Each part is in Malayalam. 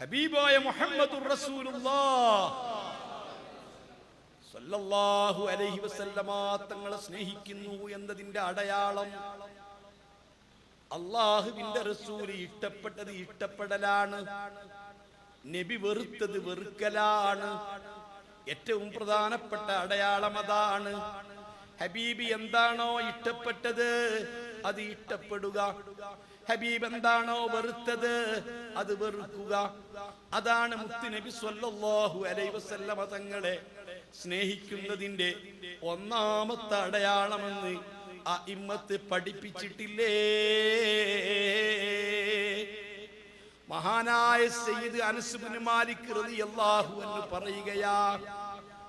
ഹബീബായ മുഹമ്മദുർ സല്ലല്ലാഹു അലൈഹി വസല്ലമ തങ്ങളെ സ്നേഹിക്കുന്നു എന്നതിന്റെ അടയാളം അള്ളാഹുവിന്റെ റസൂൽ ഇഷ്ടപ്പെട്ടത് ഇഷ്ടപ്പെടലാണ്. നബി വെറുത്തത് വെറുക്കലാണ്. ഏറ്റവും പ്രധാനപ്പെട്ട അടയാളം അതാണ്. ഹബീബി എന്താണോ ഇഷ്ടപ്പെട്ടത് അത് ഇഷ്ടപ്പെടുക. ഹബീബ് എന്താണോ വെറുത്തത് അത് വെറുക്കുക. അതാണ് മുത്തുനബി സ്വല്ലല്ലാഹു അലൈഹി വസല്ലമ തങ്ങളെ സ്നേഹിക്കുന്നതിന്റെ ഒന്നാമത്തെ അടയാളമെന്ന് ആ ഇമ്മത്ത് പഠിപ്പിച്ചിട്ടില്ലേ? മഹാനായ സയ്യിദ് അനസുബിന് മാലിക് റളിയല്ലാഹു എന്ന് പറയുകയാ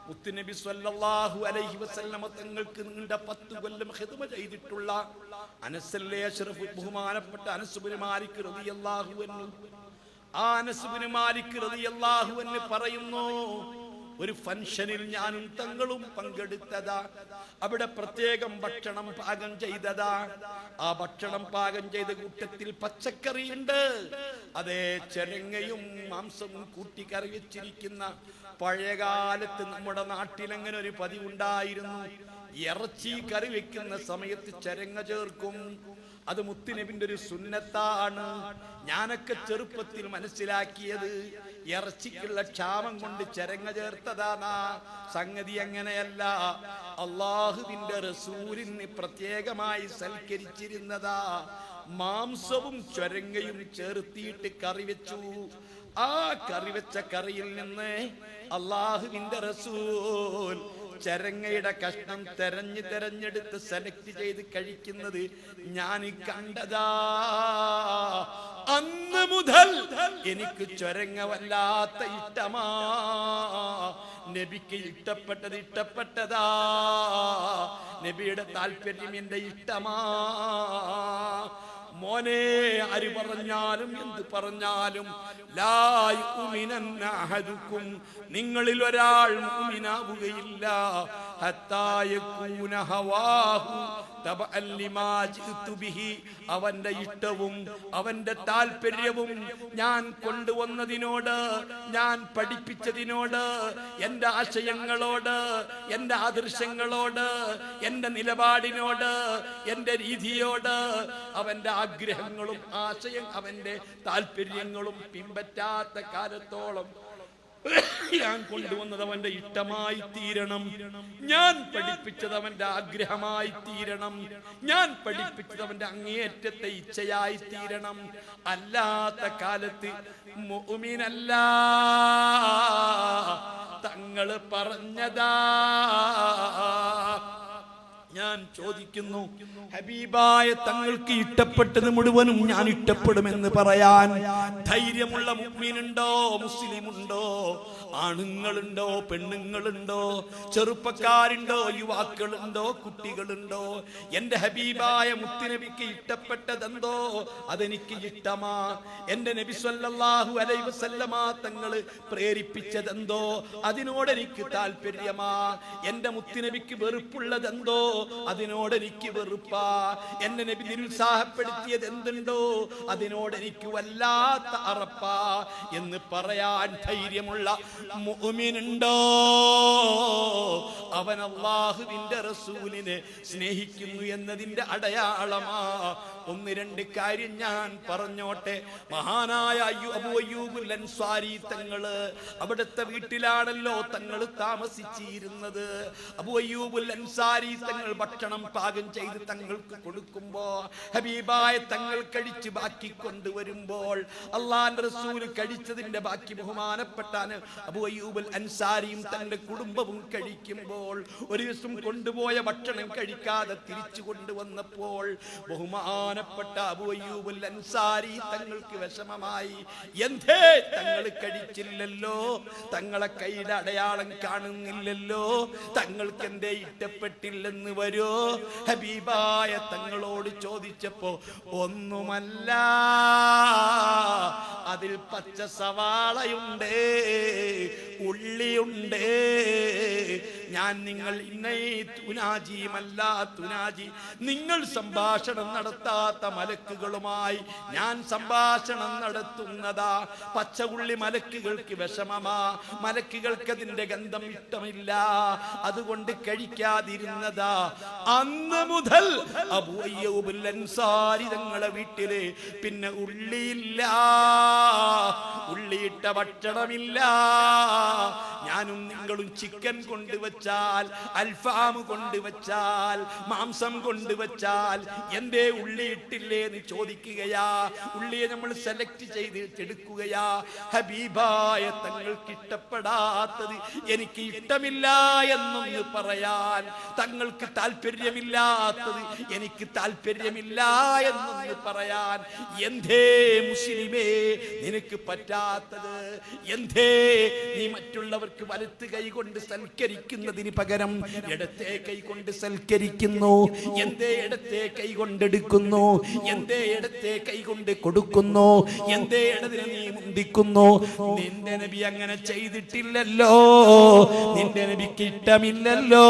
മുത്തുനബി സ്വല്ലല്ലാഹു അലൈഹി വസല്ലമ തങ്ങൾക്ക് നിങ്ങളുടെ പത്ത് കൊല്ലം ഹിദ്മ ചെയ്തിട്ടുള്ള അനസല്ലേ അഷ്റഫ് ബഹുമാനപ്പെട്ട അനസുബിന് മാലിക് റളിയല്ലാഹു അൻഹു. ആ അനസുബിന് മാലിക് റളിയല്ലാഹു അൻഹു പറയുന്നു ഒരു ഫംഗ്ഷനിൽ ഞാനും തങ്ങളും പങ്കെടുത്തതാ. അവിടെ പ്രത്യേകം ഭക്ഷണം പാകം ചെയ്തതാ. ആ ഭക്ഷണം പാകം ചെയ്ത കൂട്ടത്തിൽ പച്ചക്കറിയുണ്ട്. അതേ ചെരങ്ങയും മാംസവും കൂട്ടി കറി വെച്ചിരിക്കുന്ന പഴയകാലത്ത് നമ്മുടെ നാട്ടിൽ അങ്ങനെ ഒരു പതിവുണ്ടായിരുന്നു. ഇറച്ചി കറി വെക്കുന്ന സമയത്ത് ചരങ്ങ ചേർക്കും. അത് മുത്തുനബിന്റെ ഒരു സുന്നത്താണ്. ഞാനൊക്കെ ചെറുപ്പത്തിൽ മനസ്സിലാക്കിയത് ഇറച്ചിക്കുള്ള ക്ഷാമം കൊണ്ട് ചരങ്ങ ചേർത്തതാണാ സംഗതി അങ്ങനെയല്ല. അള്ളാഹുവിന്റെ റസൂലിന് പ്രത്യേകമായി സൽക്കരിച്ചിരുന്നതാ. മാംസവും ചൊരങ്ങയും ചേർത്തിയിട്ട് കറി വെച്ചു. ആ കറി വെച്ച കറിയിൽ നിന്ന് അള്ളാഹുവിന്റെ റസൂൽ ചരങ്ങയുടെ കഷ്ണം തെരഞ്ഞു തെരഞ്ഞെടുത്ത് സെലക്ട് ചെയ്ത് കഴിക്കുന്നത് ഞാൻ കണ്ടതാ. അന്ന് മുതൽ എനിക്ക് ചൊരങ്ങ വല്ലാത്ത ഇഷ്ടമാ. നബിക്ക് ഇഷ്ടപ്പെട്ടത് ഇഷ്ടപ്പെട്ടതാ. നബിയുടെ താല്പര്യം എന്റെ ഇഷ്ടമാ. മോനെ ആര് പറഞ്ഞാലും എന്ത് പറഞ്ഞാലും നിങ്ങളിൽ ഒരാൾ ബിഹി അവന്റെ ഇഷ്ടവും അവന്റെ താല്പര്യവും ഞാൻ കൊണ്ടുവന്നതിനോട് ഞാൻ പഠിപ്പിച്ചതിനോട് എന്റെ ആശയങ്ങളോട് എന്റെ ആദർശങ്ങളോട് എന്റെ നിലപാടിനോട് എന്റെ രീതിയോട് അവന്റെ ആഗ്രഹങ്ങളും ആശയം അവന്റെ താല്പര്യങ്ങളും പിൻപറ്റാത്ത കാലത്തോളം ഞാൻ കൊണ്ടുവന്നത് അവന്റെ ഇഷ്ടമായി തീരണം. ഞാൻ പഠിപ്പിച്ചത് അവന്റെ ആഗ്രഹമായി തീരണം. ഞാൻ പഠിപ്പിച്ചത് അവന്റെ അങ്ങേയറ്റത്തെ ഇച്ഛയായി തീരണം. അല്ലാത്ത കാലത്ത് മുഅ്മിനല്ല. തങ്ങൾ പറഞ്ഞതാ ഞാൻ ചോദിക്കുന്നു ഹബീബായ തങ്ങൾക്ക് ഇഷ്ടപ്പെട്ടത് മുഴുവനും ഞാൻ ഇഷ്ടപ്പെടുമെന്ന് പറയാൻ ധൈര്യമുള്ള മുഗ്മീനുണ്ടോ മുസ്ലിമുണ്ടോ ആണുങ്ങളുണ്ടോ പെണ്ണുങ്ങളുണ്ടോ ചെറുപ്പക്കാരുണ്ടോ യുവാക്കളുണ്ടോ കുട്ടികളുണ്ടോ? എന്റെ ഹബീബായ മുത്തുനബിക്ക് ഇഷ്ടപ്പെട്ടതെന്തോ അതെനിക്ക് ഇഷ്ടമാ. എന്റെ നബി സല്ലല്ലാഹു അലൈഹി വസല്ലമ തങ്ങൾ പ്രേരിപ്പിച്ചതെന്തോ അതിനോടെനിക്ക് താല്പര്യമാ എന്റെ മുത്തുനബിക്ക് വെറുപ്പുള്ളതെന്തോ അതിനോട് എനിക്ക് വെറുപ്പാ. എന്നെ നബി നിരുത്സാഹപ്പെടുത്തിയത് എന്തുണ്ടോ? അതിനോട് എനിക്ക് വല്ലാത്ത അറപ്പാ. എന്ന് പറയാൻ ധൈര്യമുള്ള മുഅ്മിനുണ്ടോ? അവൻ അള്ളാഹുവിന്റെ റസൂലിനെ സ്നേഹിക്കുന്നു എന്നതിന്റെ അടയാളമാ. ഒന്ന് രണ്ട് കാര്യം ഞാൻ പറഞ്ഞോട്ടെ. മഹാനായ അയ്യൂബുൽ അൻസ്വാരി തങ്ങൾ അവിടുത്തെ വീട്ടിലാണല്ലോ തങ്ങൾ താമസിച്ചിരുന്നത്. അബു അയ്യൂബുൽ അൻസാരി തങ്ങൾ ഭക്ഷണം പാകം ചെയ്ത് തങ്ങൾക്ക് കൊടുക്കുമ്പോ ഹബീബായ തങ്ങൾ കഴിച്ച് ബാക്കി കൊണ്ടുവരുമ്പോൾ അള്ളാൻ റസൂൽ കഴിച്ചതിന്റെ ബാക്കി ബഹുമാനപ്പെട്ടാണ് അബു അയ്യൂബുൽ അൻസാരിയും തന്റെ കുടുംബവും കഴിക്കുമ്പോൾ ഒരു ദിവസം കൊണ്ടുപോയ ഭക്ഷണം കഴിക്കാതെ തിരിച്ചു കൊണ്ടുവന്നപ്പോൾ ബഹുമാനപ്പെട്ട അബു അയ്യൂബുൽ അൻസാരി തങ്ങൾക്ക് വിഷമമായി എന്തേ? തങ്ങൾ കഴിച്ചില്ലല്ലോ? തങ്ങളെ കയ്യുടെ അടയാളം കാണുന്നില്ലല്ലോ? തങ്ങൾക്ക് എന്തേ ഇഷ്ടപ്പെട്ടില്ലെന്ന് വരോ? ഹബീബായ തങ്ങളോട് ചോദിച്ചപ്പോ ഒന്നുമല്ല അതിൽ പച്ച സവാളയുണ്ട്. ഉള്ളിയുണ്ട്. ഞാൻ നിങ്ങൾ ഇന്നേ തുനാജിയുമല്ല തുനാജി. നിങ്ങൾ സംഭാഷണം നടത്താത്ത മലക്കുകളുമായി ഞാൻ സംഭാഷണം നടത്തുന്നതാ. പച്ച ഉള്ളി മലക്കുകൾക്ക് വിഷമമാ. മലക്കുകൾക്ക് അതിന്റെ ഗന്ധം ഇഷ്ടമില്ല. അതുകൊണ്ട് കഴിക്കാതിരുന്നതാ. അന്ന് മുതൽ തങ്ങളെ വീട്ടിൽ പിന്നെ ഉള്ളിയില്ല. ഉള്ളിയിട്ട ഭക്ഷണമില്ല. ഞാനും നിങ്ങളും ചിക്കൻ കൊണ്ടുവച്ചാൽ അൽഫാം കൊണ്ടുവച്ചാൽ മാംസം കൊണ്ടുവച്ചാൽ എന്തേ ഉള്ളിയിട്ടില്ലേ എന്ന് ചോദിക്കുകയാ. ഉള്ളിയെ നമ്മൾ സെലക്ട് ചെയ്ത് എടുക്കുകയാ. ഹബീബായ തങ്ങൾക്ക് ഇഷ്ടപ്പെടാത്തത് എനിക്ക് ഇഷ്ടമില്ല എന്നൊന്ന് പറയാൻ തങ്ങൾക്ക് താല്പര്യമില്ലാത്തത് എനിക്ക് താല്പര്യമില്ല എന്നൊന്ന് പറയാൻ എന്തേ മുസ്ലിമേ നിനക്ക് പറ്റാത്തത്? എന്തേ നീ മറ്റുള്ളവർക്ക് വലത്ത് കൈ കൊണ്ട് സൽക്കരിക്കുന്നതിന് പകരം ഇടത്തെ കൈ കൊണ്ട് സൽക്കരിക്കുന്നു. എന്തേ ഇടത്തെ കൈ കൊണ്ടെടുക്കുന്നു എന്തേ ഇടത്തെ കൈ കൊണ്ട് കൊടുക്കുന്നു? എന്തേ ഇടതിനെ നീ മുന്തിക്കുന്നു നിന്റെ നബി അങ്ങനെ ചെയ്തിട്ടില്ലല്ലോ. നിന്റെ നബിക്ക് ഇഷ്ടമില്ലല്ലോ.